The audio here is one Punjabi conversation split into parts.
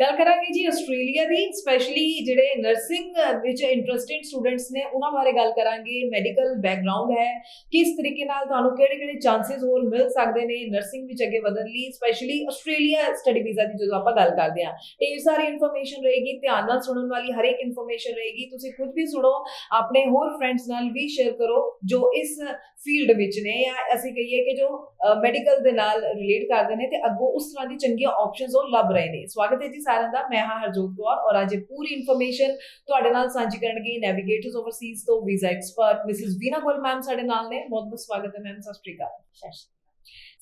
ਗੱਲ ਕਰਾਂਗੇ ਜੀ ਆਸਟ੍ਰੇਲੀਆ ਦੀ ਸਪੈਸ਼ਲੀ ਜਿਹੜੇ ਨਰਸਿੰਗ ਵਿੱਚ ਇੰਟਰਸਟਿਡ ਸਟੂਡੈਂਟਸ ਨੇ, ਉਹਨਾਂ ਬਾਰੇ ਗੱਲ ਕਰਾਂਗੇ ਮੈਡੀਕਲ ਬੈਕਗ੍ਰਾਉਂਡ ਹੈ, ਕਿਸ ਤਰੀਕੇ ਨਾਲ ਤੁਹਾਨੂੰ ਕਿਹੜੇ-ਕਿਹੜੇ ਚਾਂਸਸ ਹੋਰ ਮਿਲ ਸਕਦੇ ਨੇ ਨਰਸਿੰਗ ਵਿੱਚ ਅੱਗੇ ਵਧਣ ਲਈ ਸਪੈਸ਼ਲੀ ਆਸਟ੍ਰੇਲੀਆ ਸਟੱਡੀ ਵੀਜ਼ਾ ਦੀ ਜਦੋਂ ਆਪਾਂ ਗੱਲ ਕਰਦੇ ਹਾਂ, ਇਹ ਸਾਰੀ ਇਨਫੋਰਮੇਸ਼ਨ ਰਹੇਗੀ, ਧਿਆਨ ਨਾਲ ਸੁਣਨ ਵਾਲੀ ਹਰ ਇੱਕ ਇਨਫੋਰਮੇਸ਼ਨ ਰਹੇਗੀ, ਤੁਸੀਂ ਖੁਦ ਵੀ ਸੁਣੋ, ਆਪਣੇ ਹੋਰ ਫਰੈਂਡਸ ਨਾਲ ਵੀ ਸ਼ੇਅਰ ਕਰੋ, ਜੋ ਇਸ ਫੀਲਡ ਵਿੱਚ ਨੇ, ਜਾਂ ਅਸੀਂ ਕਹੀਏ ਕਿ ਜੋ ਮੈਡੀਕਲ ਦੇ ਨਾਲ ਰਿਲੇਟ ਕਰਦੇ ਨੇ, ਤੇ ਅੱਗੋਂ ਉਸ ਤਰ੍ਹਾਂ ਦੀ ਚੰਗੀਆਂ ਆਪਸ਼ਨਸ ਉਹ ਲੱਭ ਰਹੇ ਨੇ। ਸਵਾਗਤ ਹੈ ਜੀ ਸਾਰਿਆਂ ਦਾ, ਮੈਂ ਹਾਂ ਹਰਜੋਤ ਕੌਰ ਔਰ ਅੱਜ ਇਹ ਪੂਰੀ ਇਨਫੋਰਮੇਸ਼ਨ ਤੁਹਾਡੇ ਨਾਲ ਸਾਂਝੀ ਕਰਨਗੇ ਨੈਵੀਗੇਟਰਸ ਓਵਰਸੀਜ਼ ਤੋਂ visa expert Mrs Veena Goel ma'am ਸਾਡੇ ਨਾਲ ਨੇ। ਬਹੁਤ ਬਹੁਤ ਸਵਾਗਤ ਹੈ ਮੈਮ ਸਤਿ ਸ਼੍ਰੀ ਅਕਾਲ।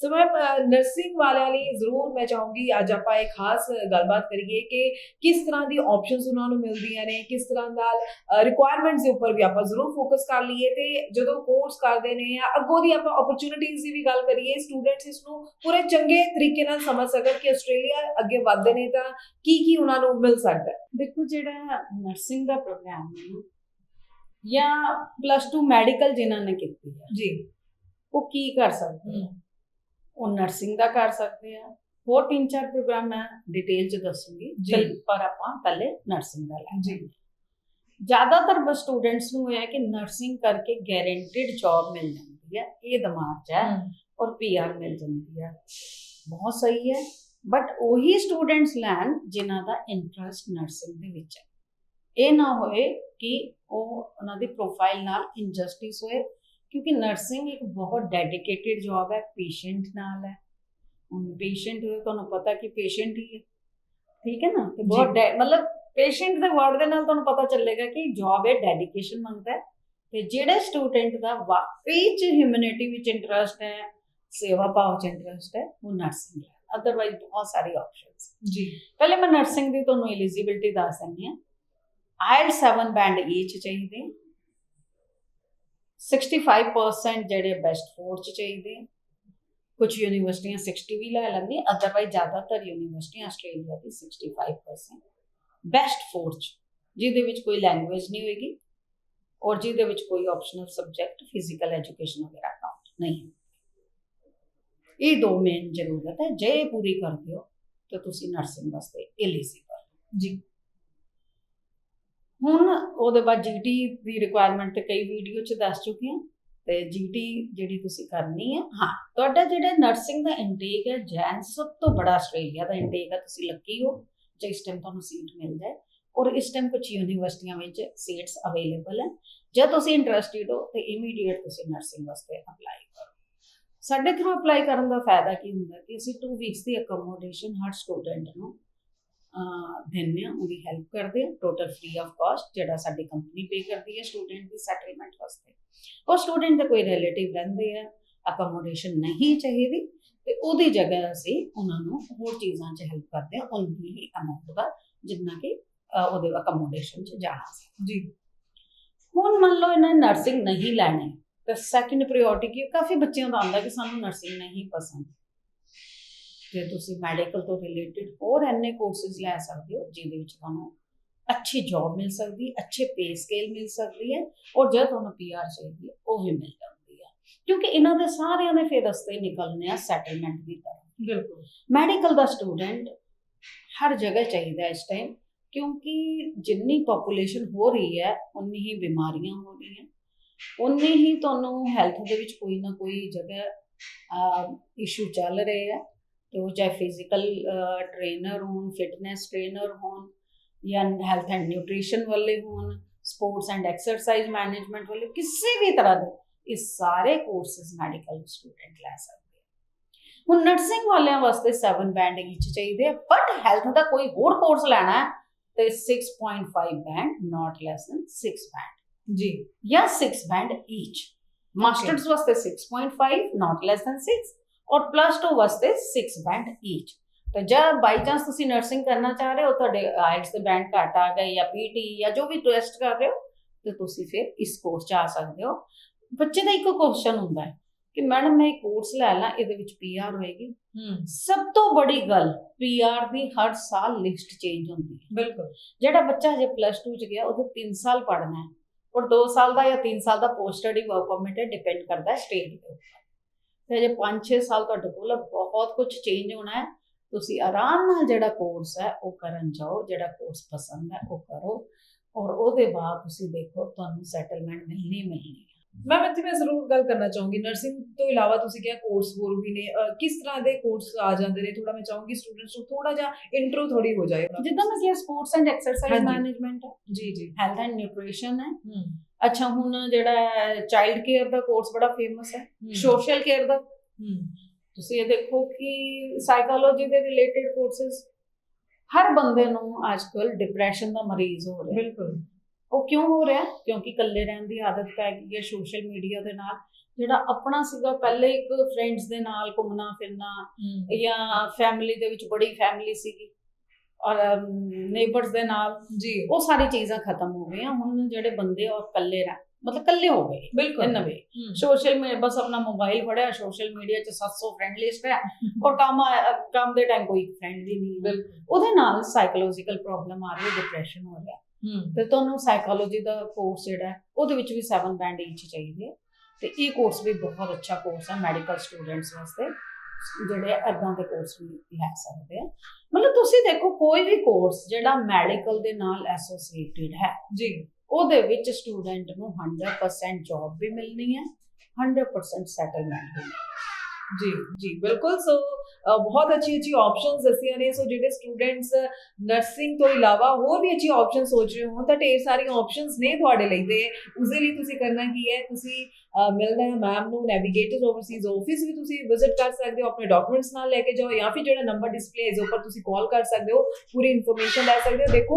ਸੋ ਮੈਂ ਨਰਸਿੰਗ ਵਾਲਿਆਂ ਲਈ ਜ਼ਰੂਰ ਮੈਂ ਚਾਹੂੰਗੀ ਅੱਜ ਆਪਾਂ ਇੱਕ ਖਾਸ ਗੱਲਬਾਤ ਕਰੀਏ ਕਿ ਕਿਸ ਤਰ੍ਹਾਂ ਦੀ ਆਪਸ਼ਨਸ ਉਹਨਾਂ ਨੂੰ ਮਿਲਦੀਆਂ ਨੇ ਕਿਸ ਤਰ੍ਹਾਂ ਨਾਲ ਰਿਕੁਆਇਰਮੈਂਟਸ ਦੇ ਉੱਪਰ ਵੀ ਆਪਾਂ ਜ਼ਰੂਰ ਫੋਕਸ ਕਰ ਲਈਏ ਤੇ ਜਦੋਂ ਕੋਰਸ ਕਰਦੇ ਨੇ ਜਾਂ ਅੱਗੋਂ ਦੀ ਆਪਾਂ ਓਪਰਚੁਨਿਟੀਜ਼ ਦੀ ਵੀ ਗੱਲ ਕਰੀਏ ਸਟੂਡੈਂਟਸ ਇਸ ਨੂੰ ਪੂਰੇ ਚੰਗੇ ਤਰੀਕੇ ਨਾਲ ਸਮਝ ਸਕਣ ਕਿ ਆਸਟ੍ਰੇਲੀਆ ਅੱਗੇ ਵਧਦੇ ਨੇ ਤਾਂ ਕੀ ਕੀ ਉਹਨਾਂ ਨੂੰ ਮਿਲ ਸਕਦਾ ਦੇਖੋ ਜਿਹੜਾ ਨਰਸਿੰਗ ਦਾ ਪ੍ਰੋਗਰਾਮ ਹੈ ਜਾਂ ਪਲੱਸ 2 ਮੈਡੀਕਲ ਜਿਨ੍ਹਾਂ ਨੇ ਕੀਤੀ ਹੈ ਜੀ। ਉਹ ਕੀ ਕਰ ਸਕਦੇ ਉਹ ਨਰਸਿੰਗ ਦਾ ਕਰ ਸਕਦੇ ਆ। ਹੋਰ ਤਿੰਨ ਚਾਰ ਪ੍ਰੋਗਰਾਮ ਮੈਂ ਡਿਟੇਲ ਚ ਦੱਸੂਗੀ। ਜੀ। ਪਰ ਆਪਾਂ ਪਹਿਲੇ ਨਰਸਿੰਗ ਦਾ ਲੈ ਜੀ। ਜ਼ਿਆਦਾਤਰ ਬਸ ਸਟੂਡੈਂਟਸ ਨੂੰ ਇਹ ਹੈ ਕਿ ਨਰਸਿੰਗ ਕਰਕੇ ਗਾਰੰਟਿਡ ਜੌਬ ਮਿਲ ਜਾਂਦੀ ਹੈ। ਇਹ ਦਿਮਾਗ 'ਚ ਹੈ ਔਰ ਪੀਆਰ ਮਿਲ ਜਾਂਦੀ ਹੈ। ਬਹੁਤ ਸਹੀ ਹੈ। ਬਟ ਉਹੀ ਸਟੂਡੈਂਟਸ ਲੈਣ ਜਿਨ੍ਹਾਂ ਦਾ ਇੰਟਰਸਟ ਨਰਸਿੰਗ ਦੇ ਵਿੱਚ ਹੈ। ਇਹ ਨਾ ਹੋਏ ਕਿ ਉਹ ਉਹਨਾਂ ਦੀ ਪ੍ਰੋਫਾਈਲ ਨਾਲ ਇਨਜਸਟਿਸ ਹੋਏ। ਕਿਉਂਕਿ ਨਰਸਿੰਗ ਇੱਕ ਬਹੁਤ ਡੈਡੀਕੇਟਿਡ ਜੌਬ ਹੈ ਪੇਸ਼ੈਂਟ ਨਾਲ ਹੈ। ਹੁਣ ਪੇਸ਼ੈਂਟ ਹੋਏ ਤੁਹਾਨੂੰ ਪਤਾ ਕਿ ਪੇਸ਼ੈਂਟ ਹੀ ਹੈ। ਠੀਕ ਹੈ ਨਾ? ਤੇ ਬਹੁਤ ਮਤਲਬ ਪੇਸ਼ੈਂਟ ਦੇ ਵਰਡ ਦੇ ਨਾਲ ਤੁਹਾਨੂੰ ਪਤਾ ਚੱਲੇਗਾ ਕਿ ਜੌਬ ਹੈ ਡੈਡੀਕੇਸ਼ਨ ਮੰਗਦਾ ਹੈ। ਤੇ ਜਿਹੜੇ ਸਟੂਡੈਂਟ ਦਾ ਵਾਕਈ ਚ ਹਿਊਮੈਨਿਟੀ ਵਿੱਚ ਇੰਟਰਸਟ ਹੈ ਸੇਵਾ ਭਾਵ ਚ ਇੰਟਰਸਟ ਹੈ ਉਹ ਨਰਸਿੰਗ ਹੈ। ਅਦਰਵਾਈਜ਼ ਬਹੁਤ ਸਾਰੀ ਆਪਸ਼ਨਸ ਜੀ। ਪਹਿਲੇ ਮੈਂ ਨਰਸਿੰਗ ਦੀ ਤੁਹਾਨੂੰ ਐਲੀਜੀਬਿਲਟੀ ਦੱਸ ਦਿੰਦੀ ਹਾਂ। ਆਇਲ 7 ਬੈਂਡ ਈਚ ਚਾਹੀਦੇ। 65% ਜਿਹੜੇ ਬੈਸਟ 4 ਚ ਚਾਹੀਦੇ ਕੁਝ ਯੂਨੀਵਰਸਿਟੀਆਂ 60 ਵੀ ਲੈ ਲੈਂਦੀਆਂ ਅਦਰਵਾਈਜ਼ ਜ਼ਿਆਦਾਤਰ ਯੂਨੀਵਰਸਿਟੀਆਂ ਆਸਟ੍ਰੇਲੀਆ ਦੀ 65% ਬੈਸਟ 4 ਚ, ਜਿਹਦੇ ਵਿੱਚ ਕੋਈ ਲੈਂਗੁਏਜ ਨਹੀਂ ਹੋਏਗੀ ਔਰ ਜਿਹਦੇ ਵਿੱਚ ਕੋਈ ਆਪਸ਼ਨਲ ਸਬਜੈਕਟ ਫਿਜ਼ੀਕਲ ਐਜੂਕੇਸ਼ਨ ਵਗੈਰਾ ਕਾਊਂਟ ਨਹੀਂ। ਇਹ ਦੋ ਮੇਨ ਜ਼ਰੂਰਤ ਹੈ, ਜੇ ਇਹ ਪੂਰੀ ਕਰਦੇ ਹੋ ਤਾਂ ਤੁਸੀਂ ਨਰਸਿੰਗ ਵਾਸਤੇ ਐਲੀਜੀਬਲ ਜੀ। ਹੁਣ ਉਹਦੇ ਬਾਅਦ ਜੀਟੀ ਦੀ ਰਿਕੁਆਇਰਮੈਂਟ ਤੇ ਕਈ ਵੀਡੀਓ ਚ ਦੱਸ ਚੁੱਕੀ ਹਾਂ। ਤੇ ਜੀਟੀ ਜਿਹੜੀ ਤੁਸੀਂ ਕਰਨੀ ਹੈ ਹਾਂ। ਤੁਹਾਡਾ ਜਿਹੜਾ ਨਰਸਿੰਗ ਦਾ ਇਨਟੇਕ ਹੈ ਜੈਨ ਸਭ ਤੋਂ ਬੜਾ ਆਸਟ੍ਰੇਲੀਆ ਦਾ ਇਨਟੇਕ ਹੈ ਤੁਸੀਂ ਲੱਕੀ ਹੋ ਜੇ ਇਸ ਟਾਈਮ ਤੁਹਾਨੂੰ ਸੀਟ ਮਿਲ ਜਾਏ। ਔਰ ਇਸ ਟਾਈਮ ਕੁਝ ਯੂਨੀਵਰਸਿਟੀਆਂ ਵਿੱਚ ਸੀਟਸ ਅਵੇਲੇਬਲ ਹੈ। ਜੇ ਤੁਸੀਂ ਇੰਟਰਸਟਿਡ ਹੋ ਤੇ ਇਮੀਡੀਏਟ ਤੁਸੀਂ ਨਰਸਿੰਗ ਵਾਸਤੇ ਅਪਲਾਈ ਕਰੋ। ਸਾਡੇ ਥਰੂ ਅਪਲਾਈ ਕਰਨ ਦਾ ਫਾਇਦਾ ਕੀ ਹੁੰਦਾ ਕਿ ਅਸੀਂ 2 ਵੀਕਸ ਦੀ ਅਕਮੋਡੇਸ਼ਨ ਹਰ ਸਟੂਡੈਂਟ ਨੂੰ ਦਿੰਦੇ ਹਾਂ ਉਹਦੀ ਹੈਲਪ ਕਰਦੇ ਹਾਂ ਟੋਟਲ ਫ੍ਰੀ ਆਫ ਕਾਸਟ ਜਿਹੜਾ ਸਾਡੀ ਕੰਪਨੀ ਪੇ ਕਰਦੀ ਹੈ ਸਟੂਡੈਂਟ ਦੀ ਸੈਟਲਮੈਂਟ ਵਾਸਤੇ। ਉਹ ਸਟੂਡੈਂਟ ਦੇ ਕੋਈ ਰਿਲੇਟਿਵ ਰਹਿੰਦੇ ਆ ਅਕਮੋਡੇਸ਼ਨ ਨਹੀਂ ਚਾਹੀਦੀ ਤੇ ਉਹਦੀ ਜਗ੍ਹਾ ਅਸੀਂ ਉਹਨਾਂ ਨੂੰ ਹੋਰ ਚੀਜ਼ਾਂ 'ਚ ਹੈਲਪ ਕਰਦੇ ਹਾਂ ਉਨੀ ਹੀ ਅਮਾਉਂਟ ਦਾ ਜਿੰਨਾ ਕਿ ਉਹਦੇ ਅਕਮੋਡੇਸ਼ਨ 'ਚ ਜਾਣਾ ਸੀ। ਜੀ। ਹੁਣ ਮੰਨ ਲਓ ਇਹਨਾਂ ਨਰਸਿੰਗ ਨਹੀਂ ਲੈਣੀ ਤਾਂ ਸੈਕੰਡ ਪ੍ਰਾਇੋਰਟੀ ਕੀ ਹੈ? ਕਾਫੀ ਬੱਚਿਆਂ ਦਾ ਆਉਂਦਾ ਕਿ ਸਾਨੂੰ ਨਰਸਿੰਗ ਨਹੀਂ ਪਸੰਦ। ਤੇ ਤੁਸੀਂ ਮੈਡੀਕਲ ਤੋਂ ਰਿਲੇਟਡ ਹੋਰ ਐਨੇ ਕੋਰਸਸ ਲੈ ਸਕਦੇ ਹੋ ਜਿਹਦੇ ਵਿੱਚ ਤੁਹਾਨੂੰ ਅੱਛੀ ਜੌਬ ਮਿਲ ਸਕਦੀ ਹੈ ਅੱਛੇ ਪੇ ਸਕੇਲ ਮਿਲ ਸਕਦੀ ਹੈ ਔਰ ਜੇ ਤੁਹਾਨੂੰ ਪੀਆਰ ਚਾਹੀਦੀ ਹੈ ਉਹ ਵੀ ਮਿਲ ਜਾਂਦੀ ਹੈ। ਕਿਉਂਕਿ ਇਹਨਾਂ ਦੇ ਸਾਰਿਆਂ ਦੇ ਫਿਰ ਰਸਤੇ ਨਿਕਲਨੇ ਆ ਸੈਟਲਮੈਂਟ ਦੀ ਤਰ੍ਹਾਂ। ਬਿਲਕੁਲ। ਮੈਡੀਕਲ ਦਾ ਸਟੂਡੈਂਟ ਹਰ ਜਗ੍ਹਾ ਚਾਹੀਦਾ ਇਸ ਟਾਈਮ ਕਿਉਂਕਿ ਜਿੰਨੀ ਪੋਪੂਲੇਸ਼ਨ ਹੋ ਰਹੀ ਹੈ ਉਨੀ ਹੀ ਬਿਮਾਰੀਆਂ ਹੋ ਰਹੀਆਂ। ਉਨੀ ਹੀ ਤੁਹਾਨੂੰ ਹੈਲਥ ਦੇ ਵਿੱਚ ਕੋਈ ਨਾ ਕੋਈ ਜਗ੍ਹਾ ਇਸ਼ੂ ਚੱਲ ਰਹੇ ਹੈ ਤੇ ਉਹ ਚਾਹੇ ਫਿਜ਼ੀਕਲ ਟ੍ਰੇਨਰ ਹੋਣ ਫਿਟਨੈਸ ਟ੍ਰੇਨਰ ਹੋਣ ਜਾਂ ਹੈਲਥ ਐਂਡ ਨਿਊਟ੍ਰੀਸ਼ਨ ਵਾਲੇ ਹੋਣ ਸਪੋਰਟਸ ਐਂਡ ਐਕਸਰਸਾਈਜ਼ ਮੈਨੇਜਮੈਂਟ ਵਾਲੇ ਕਿਸੇ ਵੀ ਤਰ੍ਹਾਂ ਦੇ ਇਹ ਸਾਰੇ ਕੋਰਸਸ ਮੈਡੀਕਲ ਸਟੂਡੈਂਟ ਲੈ ਸਕਦੇ ਆ। ਹੁਣ ਨਰਸਿੰਗ ਵਾਲਿਆਂ ਵਾਸਤੇ 7 ਬੈਂਡ ਵਿੱਚ ਚਾਹੀਦੇ ਆ ਬਟ ਹੈਲਥ ਦਾ ਕੋਈ ਹੋਰ ਕੋਰਸ ਲੈਣਾ ਹੈ ਤੇ 6.5 band not less than 6 band ਜੀ ਜਾਂ 6 ਬੈਂਡ ਈਚ ਮਾਸਟਰਸ ਵਾਸਤੇ 6.5 ਨਾਟ ਲੈਸ ਦੈਨ 6 ਔਰ ਪਲੱਸ 2 ਵਾਸਤੇ 6 ਬੈਂਡ ਈਚ ਤਾਂ ਜਦ ਬਾਈ ਚਾਂਸ ਤੁਸੀਂ ਨਰਸਿੰਗ ਕਰਨਾ ਚਾਹ ਰਹੇ ਹੋ ਤੁਹਾਡੇ ਆਈਟਸ ਦੇ ਬੈਂਡ ਘੱਟ ਆ ਗਏ ਜਾਂ ਪੀਟੀ ਜਾਂ ਜੋ ਵੀ ਟੈਸਟ ਕਰ ਰਹੇ ਹੋ ਤੇ ਤੁਸੀਂ ਫਿਰ ਇਸ ਕੋਰਸ 'ਚ ਆ ਸਕਦੇ ਹੋ। ਬੱਚੇ ਦਾ ਇੱਕ ਕੁਐਸਚਨ ਹੁੰਦਾ ਹੈ ਕਿ ਮੈਡਮ ਮੈਂ ਇਹ ਕੋਰਸ ਲੈ ਲਾਂ ਇਹਦੇ ਵਿੱਚ ਪੀਆਰ ਹੋਏਗੀ। ਸਭ ਤੋਂ ਬੜੀ ਗੱਲ ਪੀਆਰ ਦੀ ਹਰ ਸਾਲ ਲਿਸਟ ਚੇਂਜ ਹੁੰਦੀ ਹੈ। ਬਿਲਕੁਲ। ਜਿਹੜਾ ਬੱਚਾ ਹਜੇ ਪਲੱਸ 2 ਚ ਗਿਆ ਉਹਦੇ 3 ਸਾਲ ਪੜ੍ਹਨਾ ਹੈ। ਔਰ 2 ਸਾਲ ਦਾ ਜਾਂ 3 ਸਾਲ ਦਾ ਪੋਸਟ ਸਟੱਡੀ ਵਰਕ ਪਰਮਿਟ ਹੈ ਡਿਪੈਂਡ ਕਰਦਾ ਹੈ ਸਟੇਟ ਦੇ ਉੱਪਰ। ਤੇ ਹਜੇ 5-6 ਸਾਲ ਤੁਹਾਡੇ ਕੋਲ ਬਹੁਤ ਕੁਝ ਚੇਂਜ ਹੋਣਾ ਹੈ। ਤੁਸੀਂ ਆਰਾਮ ਨਾਲ ਜਿਹੜਾ ਕੋਰਸ ਹੈ ਉਹ ਕਰਨ ਜਾਓ ਜਿਹੜਾ ਕੋਰਸ ਪਸੰਦ ਹੈ ਉਹ ਕਰੋ। ਔਰ ਉਹਦੇ ਬਾਅਦ ਤੁਸੀਂ ਦੇਖੋ ਤੁਹਾਨੂੰ ਸੈਟਲਮੈਂਟ ਮਿਲਣੀ ਮਿਲਣੀ ਹੈ। ਮੈਮ ਇੱਥੇ ਮੈਂ ਜ਼ਰੂਰ ਗੱਲ ਕਰਨਾ ਚਾਹੂੰਗੀ। ਨਰਸਿੰਗ ਤੋਂ ਇਲਾਵਾ ਤੁਸੀਂ ਕਿਹਾ ਕੋਰਸ ਹੋਰ ਵੀ ਨੇ। ਕਿਸ ਤਰ੍ਹਾਂ ਦੇ ਕੋਰਸ ਆ ਜਾਂਦੇ ਨੇ? ਥੋੜਾ ਮੈਂ ਚਾਹੂੰਗੀ ਸਟੂਡੈਂਟਸ ਨੂੰ ਥੋੜਾ ਜਿਹਾ ਇੰਟਰੋ ਥੋੜੀ ਹੋ ਜਾਏ। ਜਿੱਦਾਂ ਮੈਂ ਕਿਹਾ ਸਪੋਰਟਸ ਐਂਡ ਐਕਸਰਸਾਈਜ਼। ਮੈਨੇਜਮੈਂਟ ਹੈ। ਜੀ ਜੀ। ਹੈਲਥ ਐਂਡ ਨਿਊਟ੍ਰੀਸ਼ਨ ਹੈ। ਹੂੰ। ਅੱਛਾ ਹੁਣ ਜਿਹੜਾ ਚਾਈਲਡ ਕੇਅਰ ਦਾ ਕੋਰਸ ਬੜਾ ਫੇਮਸ ਹੈ ਸੋਸ਼ਲ ਕੇਅਰ ਦਾ। ਤੁਸੀਂ ਇਹ ਦੇਖੋ ਕਿ ਸਾਈਕੋਲੋਜੀ ਦੇ ਰਿਲੇਟਡ ਕੋਰਸਸ ਹਰ ਬੰਦੇ ਨੂੰ ਅੱਜਕੱਲ ਡਿਪਰੈਸ਼ਨ ਦਾ ਮਰੀਜ਼ ਹੋ ਰਿਹਾ। ਬਿਲਕੁਲ। ਉਹ ਕਿਉਂ ਹੋ ਰਿਹਾ? ਕਿਉਂਕਿ ਇਕੱਲੇ ਰਹਿਣ ਦੀ ਆਦਤ ਪੈ ਗਈ ਹੈ ਸੋਸ਼ਲ ਮੀਡੀਆ ਦੇ ਨਾਲ। ਜਿਹੜਾ ਆਪਣਾ ਸੀਗਾ ਪਹਿਲੇ ਇੱਕ ਫਰੈਂਡਸ ਦੇ ਨਾਲ ਘੁੰਮਣਾ ਫਿਰਨਾ ਜਾਂ ਫੈਮਿਲੀ ਦੇ ਵਿੱਚ ਬੜੀ ਫੈਮਿਲੀ ਸੀਗੀ। ਔਰ ਨੇਬਰਸ ਦੇ ਨਾਲ ਜੀ। ਉਹ ਸਾਰੀ ਚੀਜ਼ਾਂ ਖਤਮ ਹੋ ਗਈਆਂ। ਹੁਣ ਜਿਹੜੇ ਬੰਦੇ ਉਹ ਇਕੱਲੇ ਰਹਿ ਮਤਲਬ ਇਕੱਲੇ ਹੋ ਗਏ ਬਿਲਕੁਲ। ਨਵੇਂ। ਸੋਸ਼ਲ ਮੀਡੀਆ ਬਸ ਆਪਣਾ ਮੋਬਾਈਲ ਫੜਿਆ ਸੋਸ਼ਲ ਮੀਡੀਆ 'ਚ 700 ਫਰੈਂਡ ਲਿਸਟ ਹੈ। ਔਰ ਕੰਮ ਕੰਮ ਦੇ ਟਾਈਮ ਕੋਈ ਫਰੈਂਡ ਵੀ ਨਹੀਂ ਉਹਦੇ ਨਾਲ ਸਾਈਕੋਲੋਜੀਕਲ ਪ੍ਰੋਬਲਮ ਆ ਰਹੀ ਹੈ ਡਿਪਰੈਸ਼ਨ ਹੋ ਰਿਹਾ। ਤੇ ਤੁਹਾਨੂੰ ਸਾਈਕੋਲੋਜੀ ਦਾ ਕੋਰਸ ਜਿਹੜਾ ਉਹਦੇ ਵਿੱਚ ਵੀ 7 ਬੈਂਡ ਇੰਚ ਚਾਹੀਦੇ ਤੇ ਇਹ ਕੋਰਸ ਵੀ ਬਹੁਤ ਅੱਛਾ ਕੋਰਸ ਹੈ ਮੈਡੀਕਲ ਸਟੂਡੈਂਟਸ ਵਾਸਤੇ। ਜਿਹੜੇ ਐਦਾਂ ਦੇ ਕੋਰਸ ਵੀ ਲੈ ਸਕਦੇ ਆ। ਮਤਲਬ ਤੁਸੀਂ ਦੇਖੋ ਕੋਈ ਵੀ ਕੋਰਸ ਜਿਹੜਾ ਮੈਡੀਕਲ ਦੇ ਨਾਲ ਐਸੋਸੀਏਟਿਡ ਹੈ ਜੀ। ਉਹਦੇ ਵਿੱਚ ਸਟੂਡੈਂਟ ਨੂੰ 100% ਜੌਬ ਵੀ ਮਿਲਣੀ ਹੈ 100% ਸੈਟਲਮੈਂਟ ਵੀ। ਜੀ ਜੀ ਬਿਲਕੁਲ। ਸੋ ਬਹੁਤ ਅੱਛੀ ਅੱਛੀ ਆਪਸ਼ਨਸ ਦੱਸੀਆਂ ਨੇ। ਸੋ ਜਿਹੜੇ ਸਟੂਡੈਂਟਸ ਨਰਸਿੰਗ ਤੋਂ ਇਲਾਵਾ ਹੋਰ ਵੀ ਅੱਛੀ ਆਪਸ਼ਨ ਸੋਚ ਰਹੇ ਹੋ ਤਾਂ ਢੇਰ ਸਾਰੀਆਂ ਆਪਸ਼ਨਸ ਨੇ ਤੁਹਾਡੇ ਲਈ ਤੇ ਉਸਦੇ ਲਈ ਤੁਸੀਂ ਕਰਨਾ ਕੀ ਹੈ? ਤੁਸੀਂ ਅ, ਮਿਲਣਾ ਹੈ ਮੈਮ ਨੂੰ ਨੈਵੀਗੇਟਰਸ ਓਵਰਸੀਜ਼ ਆਫਿਸ ਵੀ ਤੁਸੀਂ ਵਿਜ਼ਿਟ ਕਰ ਸਕਦੇ ਹੋ ਆਪਣੇ ਡਾਕੂਮੈਂਟਸ ਨਾਲ ਲੈ ਕੇ ਜਾਓ ਜਾਂ ਫਿਰ ਜਿਹੜਾ ਨੰਬਰ ਡਿਸਪਲੇ ਇਸ ਉੱਪਰ ਤੁਸੀਂ ਕਾਲ ਕਰ ਸਕਦੇ ਹੋ ਪੂਰੀ ਇਨਫੋਰਮੇਸ਼ਨ ਲੈ ਸਕਦੇ ਹੋ। ਦੇਖੋ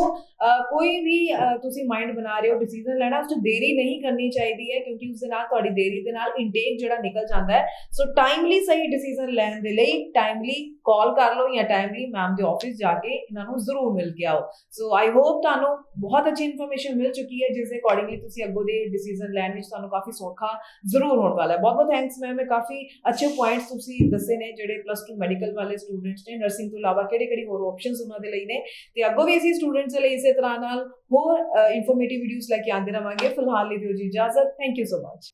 ਕੋਈ ਵੀ ਤੁਸੀਂ ਮਾਈਂਡ ਬਣਾ ਰਹੇ ਹੋ ਡਿਸੀਜਨ ਲੈਣਾ ਉਸ ਤੋਂ ਦੇਰੀ ਨਹੀਂ ਕਰਨੀ ਚਾਹੀਦੀ ਹੈ ਕਿਉਂਕਿ ਉਸ ਦੇ ਨਾਲ ਤੁਹਾਡੀ ਦੇਰੀ ਦੇ ਨਾਲ ਇਨਟੇਕ ਜਿਹੜਾ ਨਿਕਲ ਜਾਂਦਾ ਹੈ। ਸੋ ਟਾਈਮਲੀ ਸਹੀ ਡਿਸੀਜਨ ਲੈਣ ਦੇ ਲਈ ਟਾਈਮ ਟਾਈਮਲੀ ਕਾਲ ਕਰ ਲਓ ਜਾਂ ਟਾਈਮਲੀ ਮੈਮ ਦੇ ਆਫਿਸ ਜਾ ਕੇ ਇਹਨਾਂ ਨੂੰ ਜ਼ਰੂਰ ਮਿਲ ਕੇ ਆਓ। ਸੋ ਆਈ ਹੋਪ ਤੁਹਾਨੂੰ ਬਹੁਤ ਅੱਛੀ ਇਨਫੋਰਮੇਸ਼ਨ ਮਿਲ ਚੁੱਕੀ ਹੈ, ਜਿਸ ਦੇ ਅਕੋਰਡਿੰਗਲੀ ਤੁਸੀਂ ਅੱਗੋਂ ਦੇ ਡਿਸੀਜਨ ਲੈਣ ਵਿੱਚ ਤੁਹਾਨੂੰ ਕਾਫੀ ਸੌਖਾ ਜ਼ਰੂਰ ਹੋਣ ਵਾਲਾ ਹੈ। ਬਹੁਤ ਬਹੁਤ ਥੈਂਕਸ ਮੈਮ ਮੈਂ ਕਾਫੀ ਅੱਛੇ ਪੁਆਇੰਟਸ ਤੁਸੀਂ ਦੱਸੇ ਨੇ ਜਿਹੜੇ ਪਲੱਸ 2 ਮੈਡੀਕਲ ਵਾਲੇ ਸਟੂਡੈਂਟਸ ਨੇ। ਨਰਸਿੰਗ ਤੋਂ ਇਲਾਵਾ ਕਿਹੜੇ ਕਿਹੜੇ ਹੋਰ ਆਪਸ਼ਨਸ ਉਹਨਾਂ ਦੇ ਲਈ ਨੇ। ਤੇ ਅੱਗੋਂ ਵੀ ਅਸੀਂ ਸਟੂਡੈਂਟਸ ਦੇ ਲਈ ਇਸੇ ਤਰ੍ਹਾਂ ਨਾਲ ਹੋਰ ਇਨਫੋਰਮੇਟਿਵ ਵੀਡੀਓਜ਼ ਲੈ ਕੇ ਆਉਂਦੇ ਰਵਾਂਗੇ। ਫਿਲਹਾਲ ਲਈ ਦਿਓ ਜੀ ਇਜਾਜ਼ਤ। Thank you so much